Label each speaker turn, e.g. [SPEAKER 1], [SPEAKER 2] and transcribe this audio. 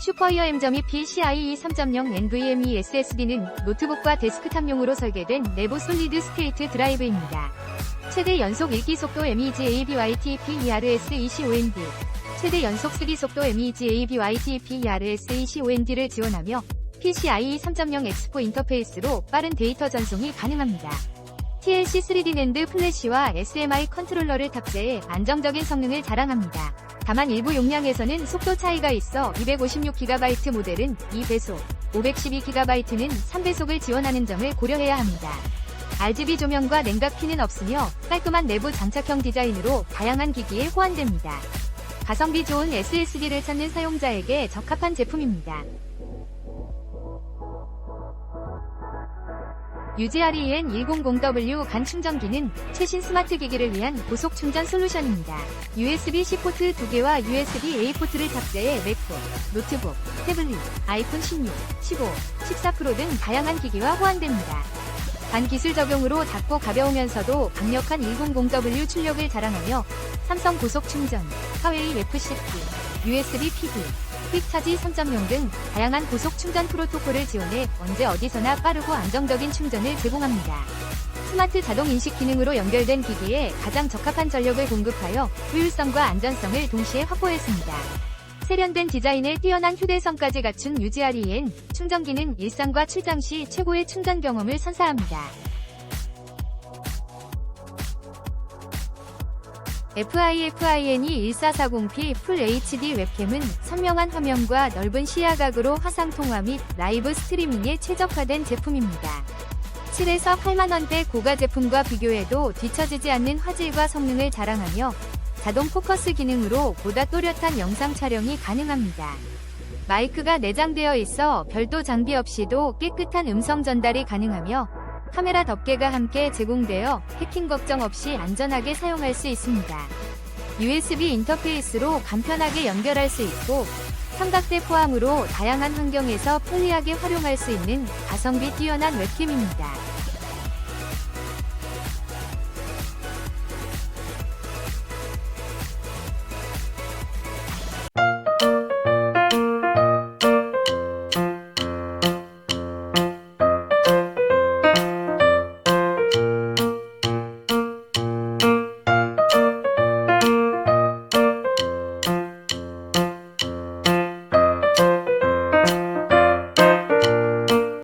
[SPEAKER 1] 슈퍼이어 M.2 PCIe 3.0 NVMe SSD는 노트북과 데스크탑용으로 설계된 내부 솔리드 스테이트 드라이브입니다. 최대 연속 읽기 속도 MEG ABYTP ERS 25ND, 최대 연속 쓰기 속도 MEG ABYTP ERS 25ND를 지원하며 PCIe 3.0 X4 인터페이스로 빠른 데이터 전송이 가능합니다. TLC 3D 낸드 플래시와 SMI 컨트롤러를 탑재해 안정적인 성능을 자랑합니다. 다만 일부 용량에서는 속도 차이가 있어 256GB 모델은 2배속, 512GB는 3배속을 지원하는 점을 고려해야 합니다. RGB 조명과 냉각키는 없으며 깔끔한 내부 장착형 디자인으로 다양한 기기에 호환됩니다. 가성비 좋은 SSD를 찾는 사용자에게 적합한 제품입니다. UGREN 100W 간 충전기는 최신 스마트 기기를 위한 고속 충전 솔루션입니다. USB-C 포트 2개와 USB-A 포트를 탑재해 맥북, 노트북, 태블릿, 아이폰 16, 15, 14 프로 등 다양한 기기와 호환됩니다. 간 기술 적용으로 작고 가벼우면서도 강력한 100W 출력을 자랑하며 삼성 고속 충전, 화웨이 FC, USB PD, 퀵 차지 3.0 등 다양한 고속 충전 프로토콜을 지원해 언제 어디서나 빠르고 안정적인 충전을 제공합니다. 스마트 자동 인식 기능으로 연결된 기기에 가장 적합한 전력을 공급하여 효율성과 안전성을 동시에 확보했습니다. 세련된 디자인에 뛰어난 휴대성까지 갖춘 UGREN 충전기는 일상과 출장 시 최고의 충전 경험을 선사합니다. FIFINE 1440p 풀 HD 웹캠은 선명한 화면과 넓은 시야각으로 화상 통화 및 라이브 스트리밍에 최적화된 제품입니다. 7에서 8만원대 고가 제품과 비교해도 뒤처지지 않는 화질과 성능을 자랑하며 자동 포커스 기능으로 보다 또렷한 영상 촬영이 가능합니다. 마이크가 내장되어 있어 별도 장비 없이도 깨끗한 음성 전달이 가능하며 카메라 덮개가 함께 제공되어 해킹 걱정 없이 안전하게 사용할 수 있습니다. USB 인터페이스로 간편하게 연결할 수 있고 삼각대 포함으로 다양한 환경에서 편리하게 활용할 수 있는 가성비 뛰어난 웹캠입니다.